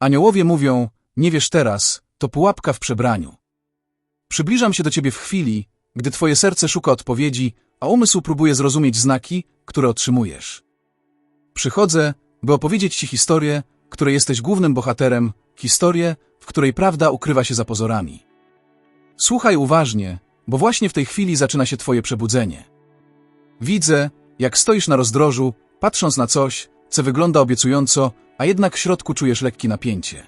Aniołowie mówią, nie wiesz teraz, to pułapka w przebraniu. Przybliżam się do ciebie w chwili, gdy twoje serce szuka odpowiedzi, a umysł próbuje zrozumieć znaki, które otrzymujesz. Przychodzę, by opowiedzieć ci historię, której jesteś głównym bohaterem, historię, w której prawda ukrywa się za pozorami. Słuchaj uważnie, bo właśnie w tej chwili zaczyna się twoje przebudzenie. Widzę, jak stoisz na rozdrożu, patrząc na coś, co wygląda obiecująco, a jednak w środku czujesz lekkie napięcie.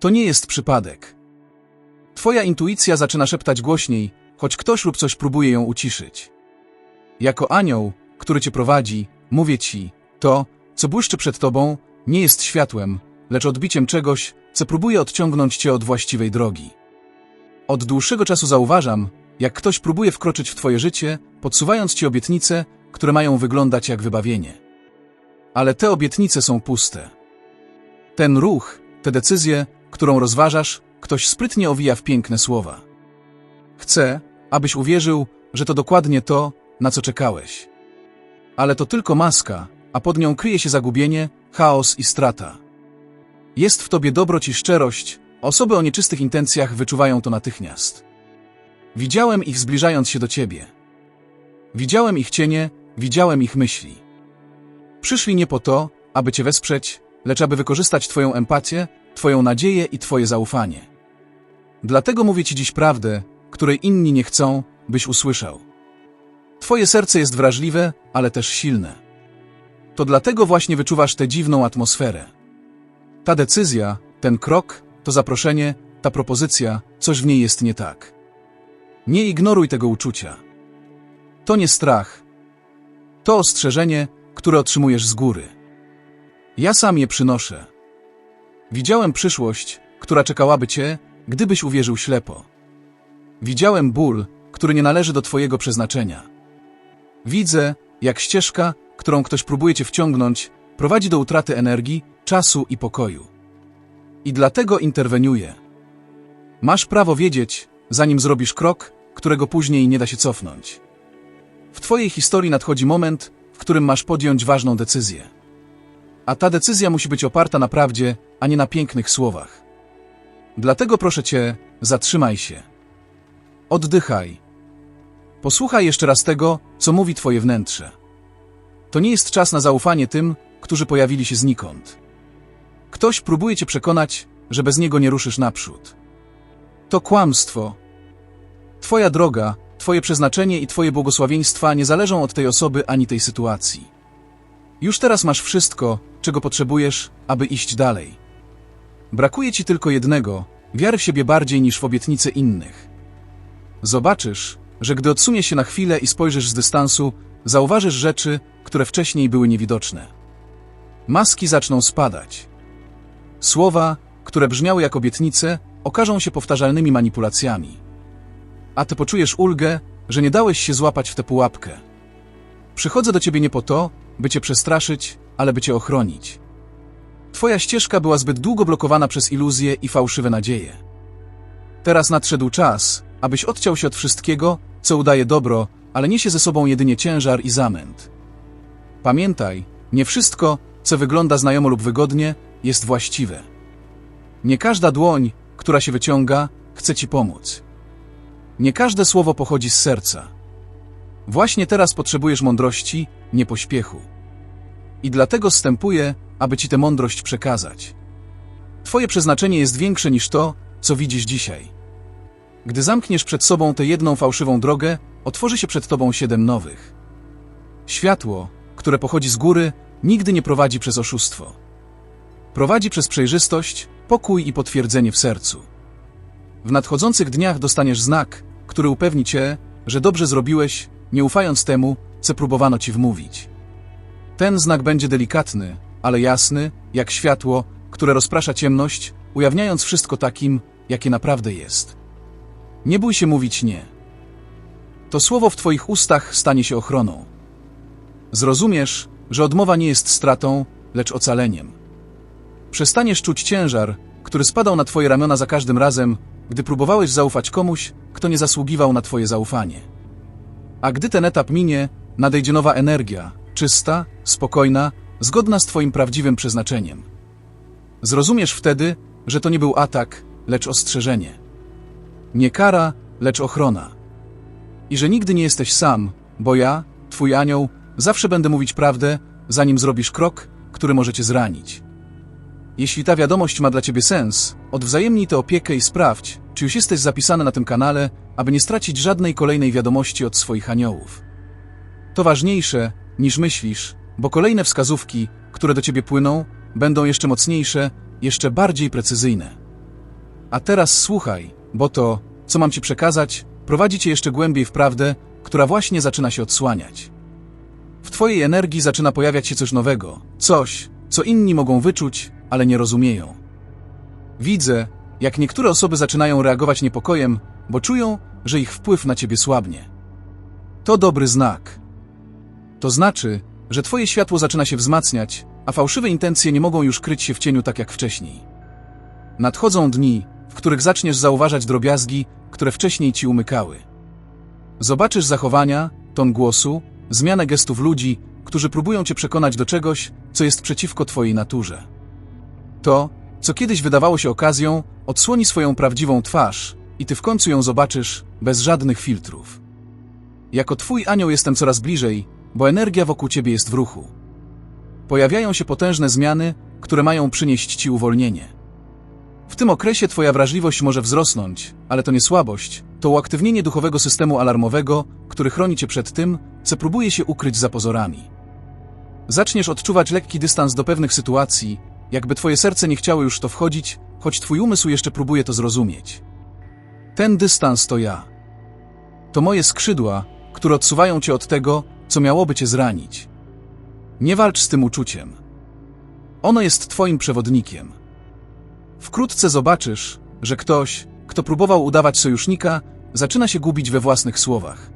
To nie jest przypadek. Twoja intuicja zaczyna szeptać głośniej, choć ktoś lub coś próbuje ją uciszyć. Jako anioł, który cię prowadzi, mówię ci, to, co błyszczy przed tobą, nie jest światłem, lecz odbiciem czegoś, co próbuje odciągnąć cię od właściwej drogi. Od dłuższego czasu zauważam, jak ktoś próbuje wkroczyć w twoje życie, podsuwając ci obietnice, które mają wyglądać jak wybawienie. Ale te obietnice są puste. Ten ruch, tę decyzję, którą rozważasz, ktoś sprytnie owija w piękne słowa. Chcę, abyś uwierzył, że to dokładnie to, na co czekałeś. Ale to tylko maska, a pod nią kryje się zagubienie, chaos i strata. Jest w tobie dobroć i szczerość, osoby o nieczystych intencjach wyczuwają to natychmiast. Widziałem ich zbliżając się do ciebie. Widziałem ich cienie, widziałem ich myśli. Przyszli nie po to, aby cię wesprzeć, lecz aby wykorzystać twoją empatię, twoją nadzieję i twoje zaufanie. Dlatego mówię ci dziś prawdę, której inni nie chcą, byś usłyszał. Twoje serce jest wrażliwe, ale też silne. To dlatego właśnie wyczuwasz tę dziwną atmosferę. Ta decyzja, ten krok, to zaproszenie, ta propozycja, coś w niej jest nie tak. Nie ignoruj tego uczucia. To nie strach. To ostrzeżenie, które otrzymujesz z góry. Ja sam je przynoszę. Widziałem przyszłość, która czekałaby cię, gdybyś uwierzył ślepo. Widziałem ból, który nie należy do twojego przeznaczenia. Widzę, jak ścieżka, którą ktoś próbuje cię wciągnąć, prowadzi do utraty energii, czasu i pokoju. I dlatego interweniuję. Masz prawo wiedzieć, zanim zrobisz krok, którego później nie da się cofnąć. W twojej historii nadchodzi moment, którym masz podjąć ważną decyzję. A ta decyzja musi być oparta na prawdzie, a nie na pięknych słowach. Dlatego proszę cię, zatrzymaj się. Oddychaj. Posłuchaj jeszcze raz tego, co mówi twoje wnętrze. To nie jest czas na zaufanie tym, którzy pojawili się znikąd. Ktoś próbuje cię przekonać, że bez niego nie ruszysz naprzód. To kłamstwo. Twoja droga, twoje przeznaczenie i twoje błogosławieństwa nie zależą od tej osoby ani tej sytuacji. Już teraz masz wszystko, czego potrzebujesz, aby iść dalej. Brakuje ci tylko jednego, wiary w siebie bardziej niż w obietnice innych. Zobaczysz, że gdy odsuniesz się na chwilę i spojrzysz z dystansu, zauważysz rzeczy, które wcześniej były niewidoczne. Maski zaczną spadać. Słowa, które brzmiały jak obietnice, okażą się powtarzalnymi manipulacjami. A ty poczujesz ulgę, że nie dałeś się złapać w tę pułapkę. Przychodzę do ciebie nie po to, by cię przestraszyć, ale by cię ochronić. Twoja ścieżka była zbyt długo blokowana przez iluzje i fałszywe nadzieje. Teraz nadszedł czas, abyś odciął się od wszystkiego, co udaje dobro, ale niesie ze sobą jedynie ciężar i zamęt. Pamiętaj, nie wszystko, co wygląda znajomo lub wygodnie, jest właściwe. Nie każda dłoń, która się wyciąga, chce ci pomóc. Nie każde słowo pochodzi z serca. Właśnie teraz potrzebujesz mądrości, nie pośpiechu. I dlatego stępuję, aby ci tę mądrość przekazać. Twoje przeznaczenie jest większe niż to, co widzisz dzisiaj. Gdy zamkniesz przed sobą tę jedną fałszywą drogę, otworzy się przed tobą siedem nowych. Światło, które pochodzi z góry, nigdy nie prowadzi przez oszustwo. Prowadzi przez przejrzystość, pokój i potwierdzenie w sercu. W nadchodzących dniach dostaniesz znak, który upewni cię, że dobrze zrobiłeś, nie ufając temu, co próbowano ci wmówić. Ten znak będzie delikatny, ale jasny, jak światło, które rozprasza ciemność, ujawniając wszystko takim, jakie naprawdę jest. Nie bój się mówić nie. To słowo w Twoich ustach stanie się ochroną. Zrozumiesz, że odmowa nie jest stratą, lecz ocaleniem. Przestaniesz czuć ciężar, który spadał na Twoje ramiona za każdym razem, gdy próbowałeś zaufać komuś, kto nie zasługiwał na Twoje zaufanie. A gdy ten etap minie, nadejdzie nowa energia, czysta, spokojna, zgodna z Twoim prawdziwym przeznaczeniem. Zrozumiesz wtedy, że to nie był atak, lecz ostrzeżenie. Nie kara, lecz ochrona. I że nigdy nie jesteś sam, bo ja, twój anioł, zawsze będę mówić prawdę, zanim zrobisz krok, który może cię zranić. Jeśli ta wiadomość ma dla ciebie sens, odwzajemnij tę opiekę i sprawdź, czy już jesteś zapisany na tym kanale, aby nie stracić żadnej kolejnej wiadomości od swoich aniołów. To ważniejsze, niż myślisz, bo kolejne wskazówki, które do ciebie płyną, będą jeszcze mocniejsze, jeszcze bardziej precyzyjne. A teraz słuchaj, bo to, co mam ci przekazać, prowadzi cię jeszcze głębiej w prawdę, która właśnie zaczyna się odsłaniać. W twojej energii zaczyna pojawiać się coś nowego, coś, co inni mogą wyczuć, ale nie rozumieją. Widzę, jak niektóre osoby zaczynają reagować niepokojem, bo czują, że ich wpływ na ciebie słabnie. To dobry znak. To znaczy, że twoje światło zaczyna się wzmacniać, a fałszywe intencje nie mogą już kryć się w cieniu tak jak wcześniej. Nadchodzą dni, w których zaczniesz zauważać drobiazgi, które wcześniej ci umykały. Zobaczysz zachowania, ton głosu, zmianę gestów ludzi, którzy próbują cię przekonać do czegoś, co jest przeciwko twojej naturze. To, co kiedyś wydawało się okazją, odsłoni swoją prawdziwą twarz i ty w końcu ją zobaczysz bez żadnych filtrów. Jako twój anioł jestem coraz bliżej, bo energia wokół ciebie jest w ruchu. Pojawiają się potężne zmiany, które mają przynieść ci uwolnienie. W tym okresie twoja wrażliwość może wzrosnąć, ale to nie słabość, to uaktywnienie duchowego systemu alarmowego, który chroni cię przed tym, co próbuje się ukryć za pozorami. Zaczniesz odczuwać lekki dystans do pewnych sytuacji, jakby twoje serce nie chciało już to wchodzić, choć twój umysł jeszcze próbuje to zrozumieć. Ten dystans to ja. To moje skrzydła, które odsuwają cię od tego, co miałoby cię zranić. Nie walcz z tym uczuciem. Ono jest twoim przewodnikiem. Wkrótce zobaczysz, że ktoś, kto próbował udawać sojusznika, zaczyna się gubić we własnych słowach.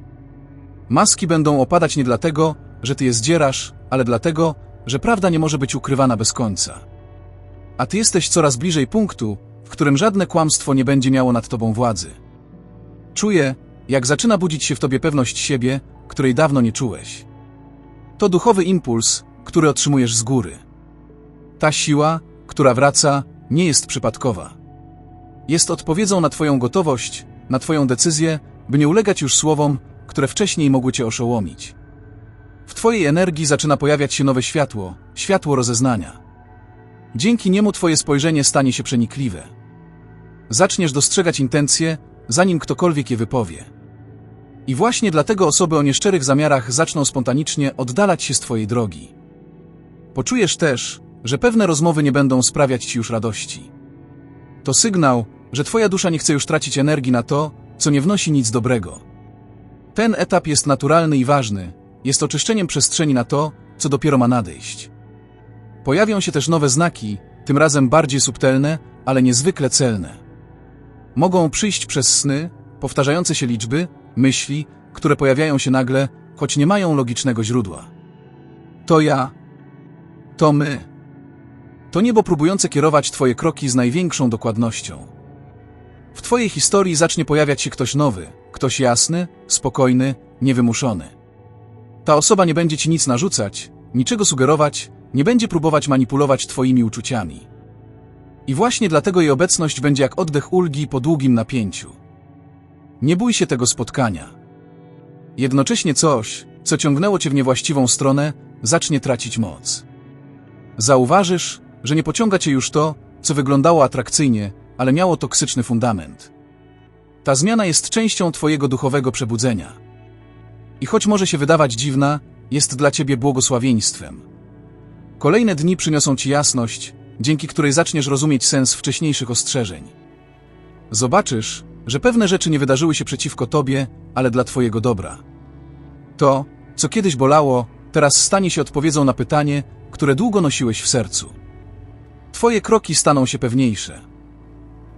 Maski będą opadać nie dlatego, że ty je zdzierasz, ale dlatego, że prawda nie może być ukrywana bez końca. A ty jesteś coraz bliżej punktu, w którym żadne kłamstwo nie będzie miało nad tobą władzy. Czuję, jak zaczyna budzić się w tobie pewność siebie, której dawno nie czułeś. To duchowy impuls, który otrzymujesz z góry. Ta siła, która wraca, nie jest przypadkowa. Jest odpowiedzią na Twoją gotowość, na Twoją decyzję, by nie ulegać już słowom, które wcześniej mogły Cię oszołomić. W Twojej energii zaczyna pojawiać się nowe światło, światło rozeznania. Dzięki niemu Twoje spojrzenie stanie się przenikliwe. Zaczniesz dostrzegać intencje, zanim ktokolwiek je wypowie. I właśnie dlatego osoby o nieszczerych zamiarach zaczną spontanicznie oddalać się z Twojej drogi. Poczujesz też, że pewne rozmowy nie będą sprawiać Ci już radości. To sygnał, że Twoja dusza nie chce już tracić energii na to, co nie wnosi nic dobrego. Ten etap jest naturalny i ważny, jest oczyszczeniem przestrzeni na to, co dopiero ma nadejść. Pojawią się też nowe znaki, tym razem bardziej subtelne, ale niezwykle celne. Mogą przyjść przez sny, powtarzające się liczby, myśli, które pojawiają się nagle, choć nie mają logicznego źródła. To ja. To my. To niebo próbujące kierować Twoje kroki z największą dokładnością. W Twojej historii zacznie pojawiać się ktoś nowy, ktoś jasny, spokojny, niewymuszony. Ta osoba nie będzie Ci nic narzucać, niczego sugerować, nie będzie próbować manipulować Twoimi uczuciami. I właśnie dlatego jej obecność będzie jak oddech ulgi po długim napięciu. Nie bój się tego spotkania. Jednocześnie coś, co ciągnęło cię w niewłaściwą stronę, zacznie tracić moc. Zauważysz, że nie pociąga cię już to, co wyglądało atrakcyjnie, ale miało toksyczny fundament. Ta zmiana jest częścią twojego duchowego przebudzenia. I choć może się wydawać dziwna, jest dla ciebie błogosławieństwem. Kolejne dni przyniosą ci jasność, dzięki której zaczniesz rozumieć sens wcześniejszych ostrzeżeń. Zobaczysz, że pewne rzeczy nie wydarzyły się przeciwko tobie, ale dla twojego dobra. To, co kiedyś bolało, teraz stanie się odpowiedzią na pytanie, które długo nosiłeś w sercu. Twoje kroki staną się pewniejsze.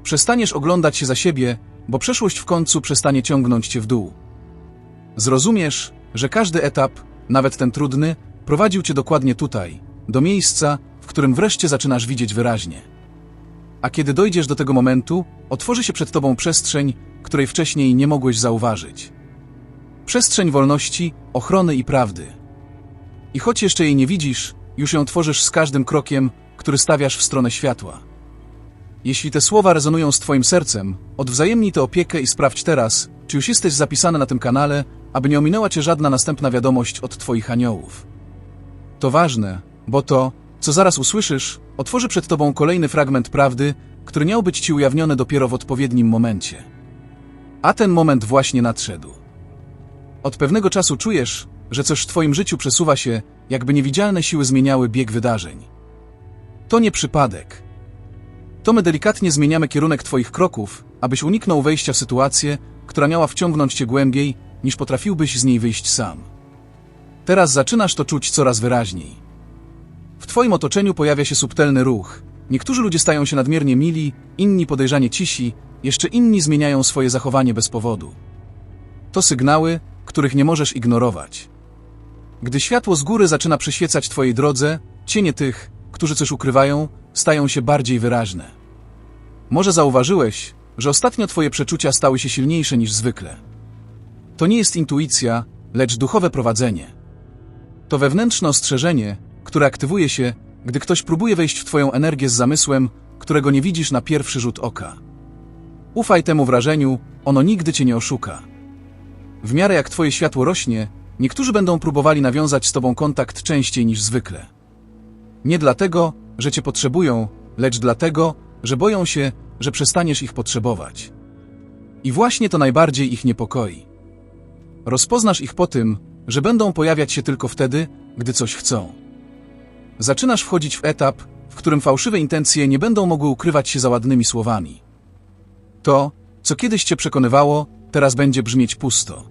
Przestaniesz oglądać się za siebie, bo przeszłość w końcu przestanie ciągnąć cię w dół. Zrozumiesz, że każdy etap, nawet ten trudny, prowadził cię dokładnie tutaj, do miejsca, w którym wreszcie zaczynasz widzieć wyraźnie. A kiedy dojdziesz do tego momentu, otworzy się przed tobą przestrzeń, której wcześniej nie mogłeś zauważyć. Przestrzeń wolności, ochrony i prawdy. I choć jeszcze jej nie widzisz, już ją tworzysz z każdym krokiem, który stawiasz w stronę światła. Jeśli te słowa rezonują z Twoim sercem, odwzajemnij tę opiekę i sprawdź teraz, czy już jesteś zapisany na tym kanale, aby nie ominęła Cię żadna następna wiadomość od Twoich aniołów. To ważne, bo to, co zaraz usłyszysz, otworzy przed Tobą kolejny fragment prawdy, który miał być Ci ujawniony dopiero w odpowiednim momencie. A ten moment właśnie nadszedł. Od pewnego czasu czujesz, że coś w Twoim życiu przesuwa się, jakby niewidzialne siły zmieniały bieg wydarzeń. To nie przypadek. To my delikatnie zmieniamy kierunek Twoich kroków, abyś uniknął wejścia w sytuację, która miała wciągnąć Cię głębiej, niż potrafiłbyś z niej wyjść sam. Teraz zaczynasz to czuć coraz wyraźniej. W Twoim otoczeniu pojawia się subtelny ruch. Niektórzy ludzie stają się nadmiernie mili, inni podejrzanie cisi, jeszcze inni zmieniają swoje zachowanie bez powodu. To sygnały, których nie możesz ignorować. Gdy światło z góry zaczyna przyświecać Twojej drodze, cienie tych, którzy coś ukrywają, stają się bardziej wyraźne. Może zauważyłeś, że ostatnio Twoje przeczucia stały się silniejsze niż zwykle. To nie jest intuicja, lecz duchowe prowadzenie. To wewnętrzne ostrzeżenie, które aktywuje się, gdy ktoś próbuje wejść w Twoją energię z zamysłem, którego nie widzisz na pierwszy rzut oka. Ufaj temu wrażeniu, ono nigdy Cię nie oszuka. W miarę jak Twoje światło rośnie, niektórzy będą próbowali nawiązać z Tobą kontakt częściej niż zwykle. Nie dlatego, że Cię potrzebują, lecz dlatego, że boją się, że przestaniesz ich potrzebować. I właśnie to najbardziej ich niepokoi. Rozpoznasz ich po tym, że będą pojawiać się tylko wtedy, gdy coś chcą. Zaczynasz wchodzić w etap, w którym fałszywe intencje nie będą mogły ukrywać się za ładnymi słowami. To, co kiedyś cię przekonywało, teraz będzie brzmieć pusto.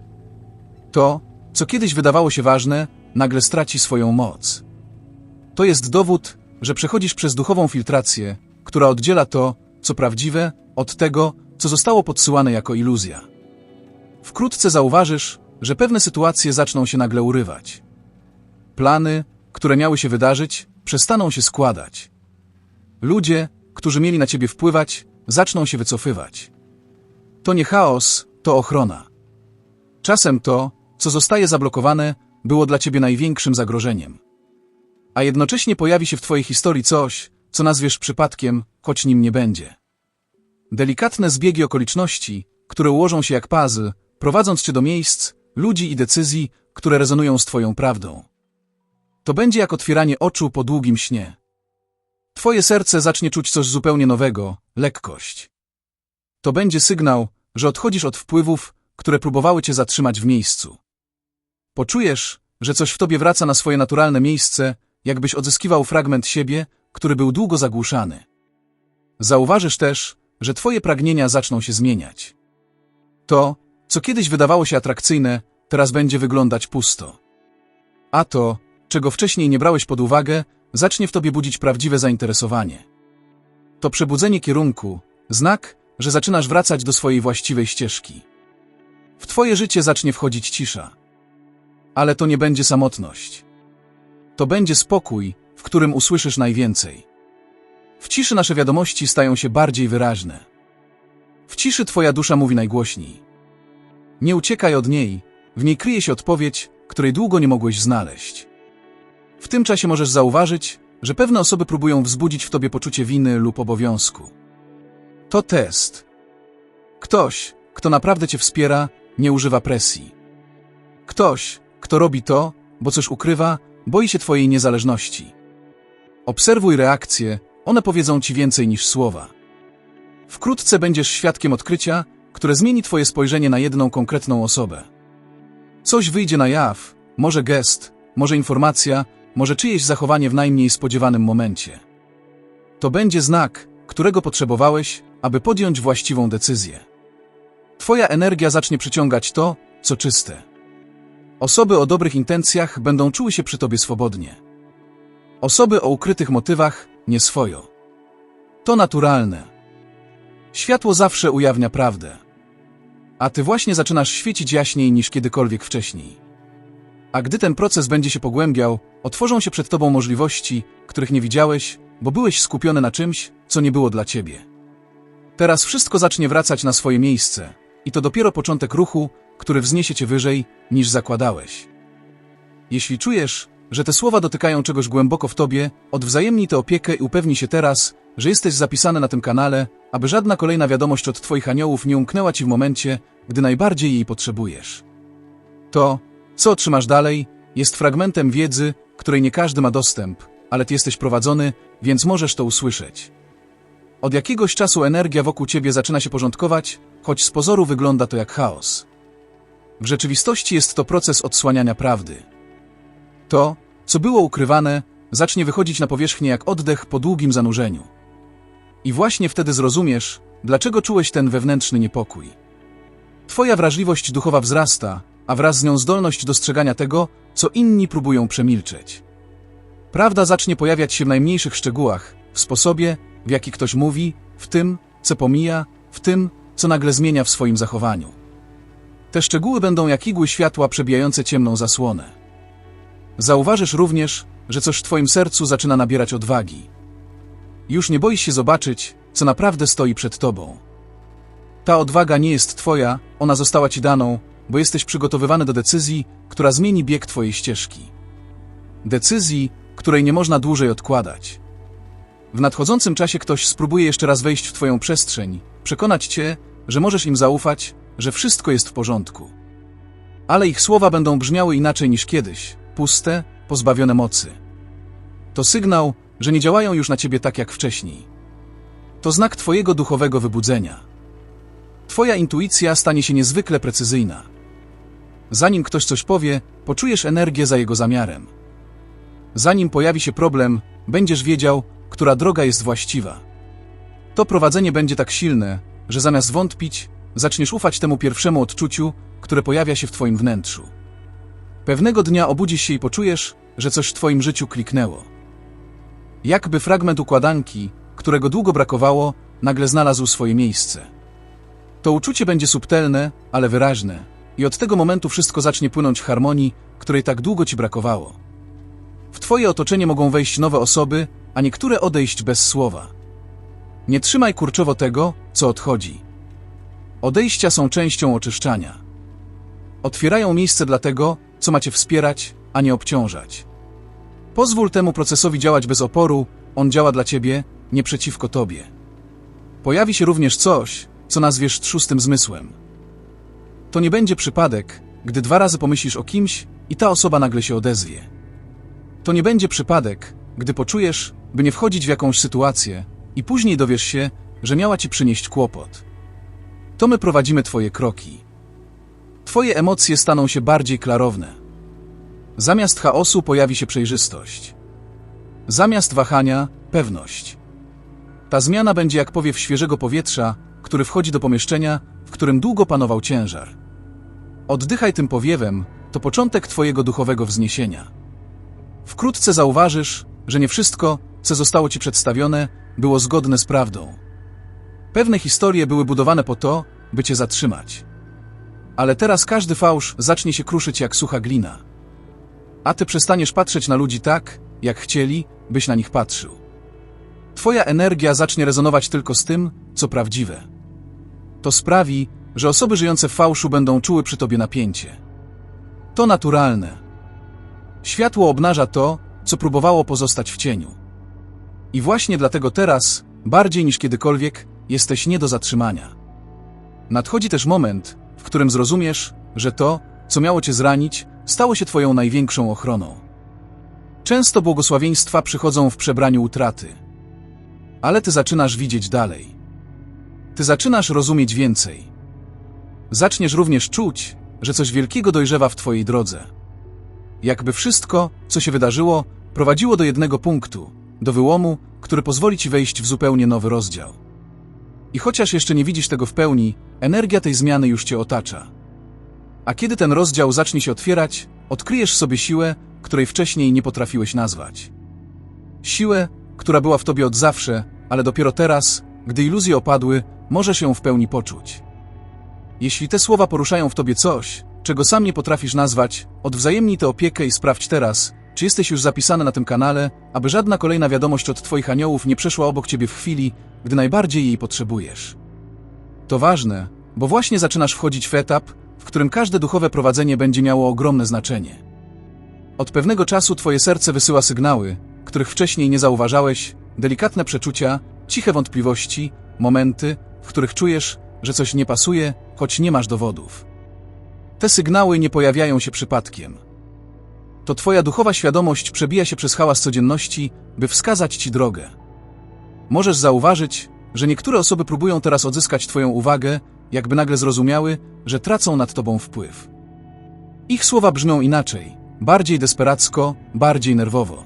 To, co kiedyś wydawało się ważne, nagle straci swoją moc. To jest dowód, że przechodzisz przez duchową filtrację, która oddziela to, co prawdziwe, od tego, co zostało podsyłane jako iluzja. Wkrótce zauważysz, że pewne sytuacje zaczną się nagle urywać. Plany, które miały się wydarzyć, przestaną się składać. Ludzie, którzy mieli na ciebie wpływać, zaczną się wycofywać. To nie chaos, to ochrona. Czasem to, co zostaje zablokowane, było dla ciebie największym zagrożeniem. A jednocześnie pojawi się w twojej historii coś, co nazwiesz przypadkiem, choć nim nie będzie. Delikatne zbiegi okoliczności, które ułożą się jak puzzle, prowadząc cię do miejsc, ludzi i decyzji, które rezonują z twoją prawdą. To będzie jak otwieranie oczu po długim śnie. Twoje serce zacznie czuć coś zupełnie nowego, lekkość. To będzie sygnał, że odchodzisz od wpływów, które próbowały cię zatrzymać w miejscu. Poczujesz, że coś w tobie wraca na swoje naturalne miejsce, jakbyś odzyskiwał fragment siebie, który był długo zagłuszany. Zauważysz też, że twoje pragnienia zaczną się zmieniać. To, co kiedyś wydawało się atrakcyjne, teraz będzie wyglądać pusto. A to, czego wcześniej nie brałeś pod uwagę, zacznie w tobie budzić prawdziwe zainteresowanie. To przebudzenie kierunku, znak, że zaczynasz wracać do swojej właściwej ścieżki. W twoje życie zacznie wchodzić cisza. Ale to nie będzie samotność. To będzie spokój, w którym usłyszysz najwięcej. W ciszy nasze wiadomości stają się bardziej wyraźne. W ciszy twoja dusza mówi najgłośniej. Nie uciekaj od niej, w niej kryje się odpowiedź, której długo nie mogłeś znaleźć. W tym czasie możesz zauważyć, że pewne osoby próbują wzbudzić w tobie poczucie winy lub obowiązku. To test. Ktoś, kto naprawdę cię wspiera, nie używa presji. Ktoś, kto robi to, bo coś ukrywa, boi się twojej niezależności. Obserwuj reakcje, one powiedzą ci więcej niż słowa. Wkrótce będziesz świadkiem odkrycia, które zmieni twoje spojrzenie na jedną konkretną osobę. Coś wyjdzie na jaw, może gest, może informacja, może czyjeś zachowanie w najmniej spodziewanym momencie. To będzie znak, którego potrzebowałeś, aby podjąć właściwą decyzję. Twoja energia zacznie przyciągać to, co czyste. Osoby o dobrych intencjach będą czuły się przy tobie swobodnie. Osoby o ukrytych motywach nieswojo. To naturalne. Światło zawsze ujawnia prawdę. A ty właśnie zaczynasz świecić jaśniej niż kiedykolwiek wcześniej. A gdy ten proces będzie się pogłębiał, otworzą się przed tobą możliwości, których nie widziałeś, bo byłeś skupiony na czymś, co nie było dla ciebie. Teraz wszystko zacznie wracać na swoje miejsce i to dopiero początek ruchu, który wzniesie cię wyżej, niż zakładałeś. Jeśli czujesz, że te słowa dotykają czegoś głęboko w tobie, odwzajemnij tę opiekę i upewnij się teraz, że jesteś zapisany na tym kanale, aby żadna kolejna wiadomość od twoich aniołów nie umknęła ci w momencie, gdy najbardziej jej potrzebujesz. To, co otrzymasz dalej, jest fragmentem wiedzy, której nie każdy ma dostęp, ale ty jesteś prowadzony, więc możesz to usłyszeć. Od jakiegoś czasu energia wokół ciebie zaczyna się porządkować, choć z pozoru wygląda to jak chaos. W rzeczywistości jest to proces odsłaniania prawdy. To, co było ukrywane, zacznie wychodzić na powierzchnię jak oddech po długim zanurzeniu. I właśnie wtedy zrozumiesz, dlaczego czułeś ten wewnętrzny niepokój. Twoja wrażliwość duchowa wzrasta, a wraz z nią zdolność dostrzegania tego, co inni próbują przemilczeć. Prawda zacznie pojawiać się w najmniejszych szczegółach, w sposobie, w jaki ktoś mówi, w tym, co pomija, w tym, co nagle zmienia w swoim zachowaniu. Te szczegóły będą jak igły światła przebijające ciemną zasłonę. Zauważysz również, że coś w twoim sercu zaczyna nabierać odwagi. Już nie boisz się zobaczyć, co naprawdę stoi przed tobą. Ta odwaga nie jest twoja, ona została ci daną, bo jesteś przygotowywany do decyzji, która zmieni bieg twojej ścieżki. Decyzji, której nie można dłużej odkładać. W nadchodzącym czasie ktoś spróbuje jeszcze raz wejść w twoją przestrzeń, przekonać cię, że możesz im zaufać, że wszystko jest w porządku. Ale ich słowa będą brzmiały inaczej niż kiedyś, puste, pozbawione mocy. To sygnał, że nie działają już na ciebie tak jak wcześniej. To znak twojego duchowego wybudzenia. Twoja intuicja stanie się niezwykle precyzyjna. Zanim ktoś coś powie, poczujesz energię za jego zamiarem. Zanim pojawi się problem, będziesz wiedział, która droga jest właściwa. To prowadzenie będzie tak silne, że zamiast wątpić, zaczniesz ufać temu pierwszemu odczuciu, które pojawia się w twoim wnętrzu. Pewnego dnia obudzisz się i poczujesz, że coś w twoim życiu kliknęło. Jakby fragment układanki, którego długo brakowało, nagle znalazł swoje miejsce. To uczucie będzie subtelne, ale wyraźne, i od tego momentu wszystko zacznie płynąć w harmonii, której tak długo ci brakowało. W twoje otoczenie mogą wejść nowe osoby, a niektóre odejść bez słowa. Nie trzymaj kurczowo tego, co odchodzi. Odejścia są częścią oczyszczania. Otwierają miejsce dla tego, co macie wspierać, a nie obciążać. Pozwól temu procesowi działać bez oporu, on działa dla ciebie, nie przeciwko tobie. Pojawi się również coś, co nazwiesz szóstym zmysłem. To nie będzie przypadek, gdy dwa razy pomyślisz o kimś i ta osoba nagle się odezwie. To nie będzie przypadek, gdy poczujesz, by nie wchodzić w jakąś sytuację i później dowiesz się, że miała ci przynieść kłopot. To my prowadzimy Twoje kroki. Twoje emocje staną się bardziej klarowne. Zamiast chaosu pojawi się przejrzystość. Zamiast wahania pewność. Ta zmiana będzie jak powiew świeżego powietrza, który wchodzi do pomieszczenia, w którym długo panował ciężar. Oddychaj tym powiewem, to początek Twojego duchowego wzniesienia. Wkrótce zauważysz, że nie wszystko, co zostało Ci przedstawione, było zgodne z prawdą. Pewne historie były budowane po to, by Cię zatrzymać. Ale teraz każdy fałsz zacznie się kruszyć jak sucha glina. A Ty przestaniesz patrzeć na ludzi tak, jak chcieli, byś na nich patrzył. Twoja energia zacznie rezonować tylko z tym, co prawdziwe. To sprawi, że osoby żyjące w fałszu będą czuły przy Tobie napięcie. To naturalne. Światło obnaża to, co próbowało pozostać w cieniu. I właśnie dlatego teraz, bardziej niż kiedykolwiek, jesteś nie do zatrzymania. Nadchodzi też moment, w którym zrozumiesz, że to, co miało cię zranić, stało się twoją największą ochroną. Często błogosławieństwa przychodzą w przebraniu utraty. Ale ty zaczynasz widzieć dalej. Ty zaczynasz rozumieć więcej. Zaczniesz również czuć, że coś wielkiego dojrzewa w twojej drodze. Jakby wszystko, co się wydarzyło, prowadziło do jednego punktu, do wyłomu, który pozwoli ci wejść w zupełnie nowy rozdział. I chociaż jeszcze nie widzisz tego w pełni, energia tej zmiany już cię otacza. A kiedy ten rozdział zacznie się otwierać, odkryjesz sobie siłę, której wcześniej nie potrafiłeś nazwać. Siłę, która była w tobie od zawsze, ale dopiero teraz, gdy iluzje opadły, możesz ją w pełni poczuć. Jeśli te słowa poruszają w tobie coś, czego sam nie potrafisz nazwać, odwzajemnij tę opiekę i sprawdź teraz, czy jesteś już zapisany na tym kanale, aby żadna kolejna wiadomość od Twoich aniołów nie przeszła obok Ciebie w chwili, gdy najbardziej jej potrzebujesz. To ważne, bo właśnie zaczynasz wchodzić w etap, w którym każde duchowe prowadzenie będzie miało ogromne znaczenie. Od pewnego czasu twoje serce wysyła sygnały, których wcześniej nie zauważałeś, delikatne przeczucia, ciche wątpliwości, momenty, w których czujesz, że coś nie pasuje, choć nie masz dowodów. Te sygnały nie pojawiają się przypadkiem. To twoja duchowa świadomość przebija się przez hałas codzienności, by wskazać ci drogę. Możesz zauważyć, że niektóre osoby próbują teraz odzyskać twoją uwagę, jakby nagle zrozumiały, że tracą nad tobą wpływ. Ich słowa brzmią inaczej, bardziej desperacko, bardziej nerwowo.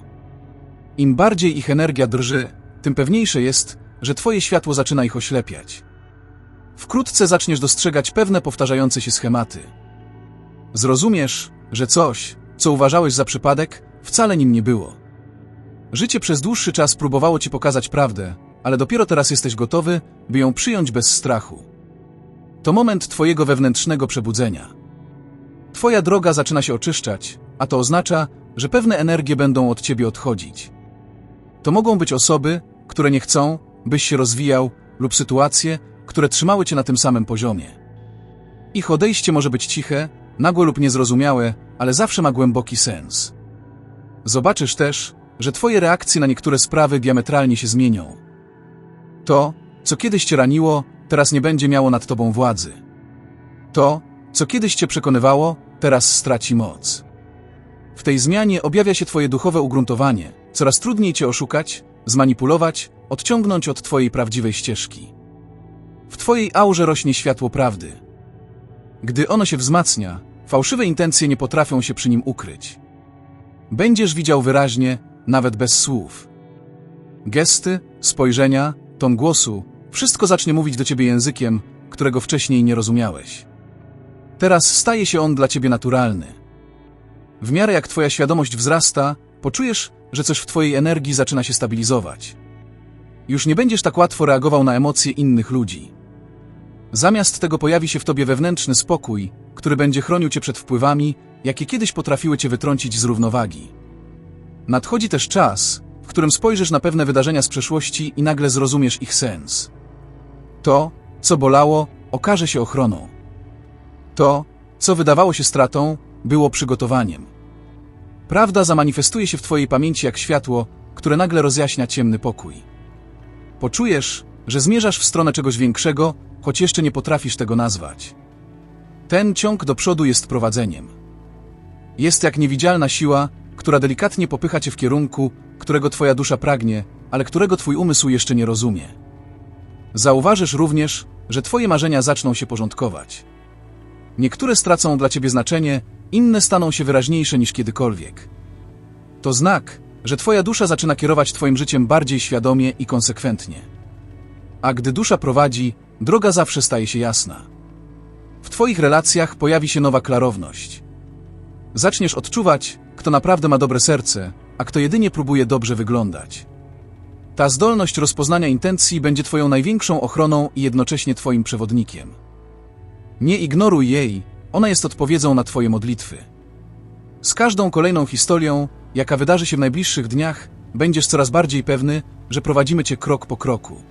Im bardziej ich energia drży, tym pewniejsze jest, że twoje światło zaczyna ich oślepiać. Wkrótce zaczniesz dostrzegać pewne powtarzające się schematy. Zrozumiesz, że coś, co uważałeś za przypadek, wcale nim nie było. Życie przez dłuższy czas próbowało ci pokazać prawdę, ale dopiero teraz jesteś gotowy, by ją przyjąć bez strachu. To moment twojego wewnętrznego przebudzenia. Twoja droga zaczyna się oczyszczać, a to oznacza, że pewne energie będą od ciebie odchodzić. To mogą być osoby, które nie chcą, byś się rozwijał, lub sytuacje, które trzymały cię na tym samym poziomie. Ich odejście może być ciche, nagłe lub niezrozumiałe, ale zawsze ma głęboki sens. Zobaczysz też, że twoje reakcje na niektóre sprawy diametralnie się zmienią. To, co kiedyś cię raniło, teraz nie będzie miało nad tobą władzy. To, co kiedyś cię przekonywało, teraz straci moc. W tej zmianie objawia się twoje duchowe ugruntowanie, coraz trudniej cię oszukać, zmanipulować, odciągnąć od twojej prawdziwej ścieżki. W twojej aurze rośnie światło prawdy. Gdy ono się wzmacnia, fałszywe intencje nie potrafią się przy nim ukryć. Będziesz widział wyraźnie, nawet bez słów. Gesty, spojrzenia, ton głosu, wszystko zacznie mówić do ciebie językiem, którego wcześniej nie rozumiałeś. Teraz staje się on dla ciebie naturalny. W miarę jak twoja świadomość wzrasta, poczujesz, że coś w twojej energii zaczyna się stabilizować. Już nie będziesz tak łatwo reagował na emocje innych ludzi. Zamiast tego pojawi się w tobie wewnętrzny spokój, który będzie chronił cię przed wpływami, jakie kiedyś potrafiły cię wytrącić z równowagi. Nadchodzi też czas, w którym spojrzysz na pewne wydarzenia z przeszłości i nagle zrozumiesz ich sens. To, co bolało, okaże się ochroną. To, co wydawało się stratą, było przygotowaniem. Prawda zamanifestuje się w Twojej pamięci jak światło, które nagle rozjaśnia ciemny pokój. Poczujesz, że zmierzasz w stronę czegoś większego, choć jeszcze nie potrafisz tego nazwać. Ten ciąg do przodu jest prowadzeniem. Jest jak niewidzialna siła, która delikatnie popycha cię w kierunku, którego twoja dusza pragnie, ale którego twój umysł jeszcze nie rozumie. Zauważysz również, że twoje marzenia zaczną się porządkować. Niektóre stracą dla ciebie znaczenie, inne staną się wyraźniejsze niż kiedykolwiek. To znak, że twoja dusza zaczyna kierować twoim życiem bardziej świadomie i konsekwentnie. A gdy dusza prowadzi, droga zawsze staje się jasna. W twoich relacjach pojawi się nowa klarowność. Zaczniesz odczuwać, kto naprawdę ma dobre serce, a kto jedynie próbuje dobrze wyglądać. Ta zdolność rozpoznania intencji będzie twoją największą ochroną i jednocześnie twoim przewodnikiem. Nie ignoruj jej, ona jest odpowiedzią na twoje modlitwy. Z każdą kolejną historią, jaka wydarzy się w najbliższych dniach, będziesz coraz bardziej pewny, że prowadzimy cię krok po kroku.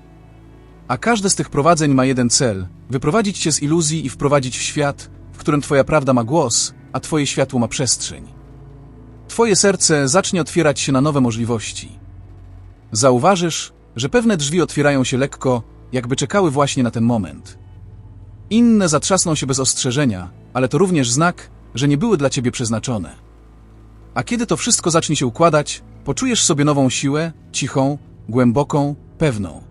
A każde z tych prowadzeń ma jeden cel wyprowadzić cię z iluzji i wprowadzić w świat, w którym twoja prawda ma głos, a twoje światło ma przestrzeń. Twoje serce zacznie otwierać się na nowe możliwości. Zauważysz, że pewne drzwi otwierają się lekko, jakby czekały właśnie na ten moment. Inne zatrzasną się bez ostrzeżenia, ale to również znak, że nie były dla ciebie przeznaczone. A kiedy to wszystko zacznie się układać, poczujesz sobie nową siłę, cichą, głęboką, pewną.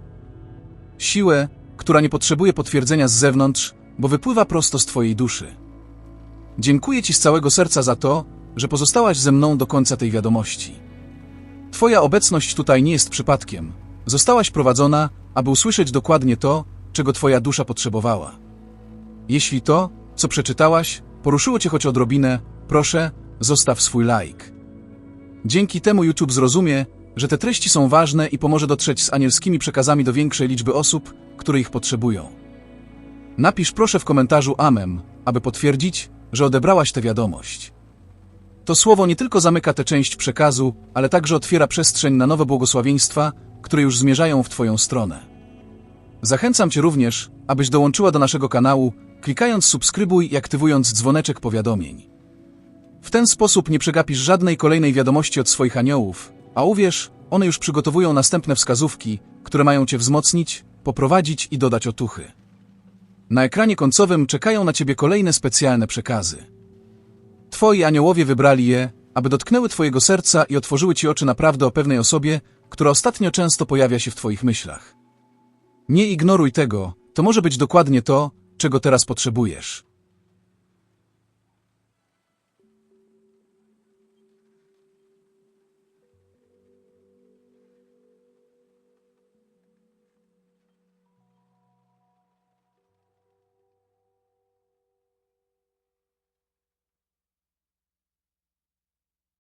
Siłę, która nie potrzebuje potwierdzenia z zewnątrz, bo wypływa prosto z twojej duszy. Dziękuję ci z całego serca za to, że pozostałaś ze mną do końca tej wiadomości. Twoja obecność tutaj nie jest przypadkiem. Zostałaś prowadzona, aby usłyszeć dokładnie to, czego twoja dusza potrzebowała. Jeśli to, co przeczytałaś, poruszyło cię choć odrobinę, proszę, zostaw swój like. Dzięki temu YouTube zrozumie, że te treści są ważne i pomoże dotrzeć z anielskimi przekazami do większej liczby osób, które ich potrzebują. Napisz proszę w komentarzu Amen, aby potwierdzić, że odebrałaś tę wiadomość. To słowo nie tylko zamyka tę część przekazu, ale także otwiera przestrzeń na nowe błogosławieństwa, które już zmierzają w Twoją stronę. Zachęcam Cię również, abyś dołączyła do naszego kanału, klikając subskrybuj i aktywując dzwoneczek powiadomień. W ten sposób nie przegapisz żadnej kolejnej wiadomości od swoich aniołów, a uwierz, one już przygotowują następne wskazówki, które mają cię wzmocnić, poprowadzić i dodać otuchy. Na ekranie końcowym czekają na ciebie kolejne specjalne przekazy. Twoi aniołowie wybrali je, aby dotknęły twojego serca i otworzyły ci oczy naprawdę o pewnej osobie, która ostatnio często pojawia się w twoich myślach. Nie ignoruj tego, to może być dokładnie to, czego teraz potrzebujesz.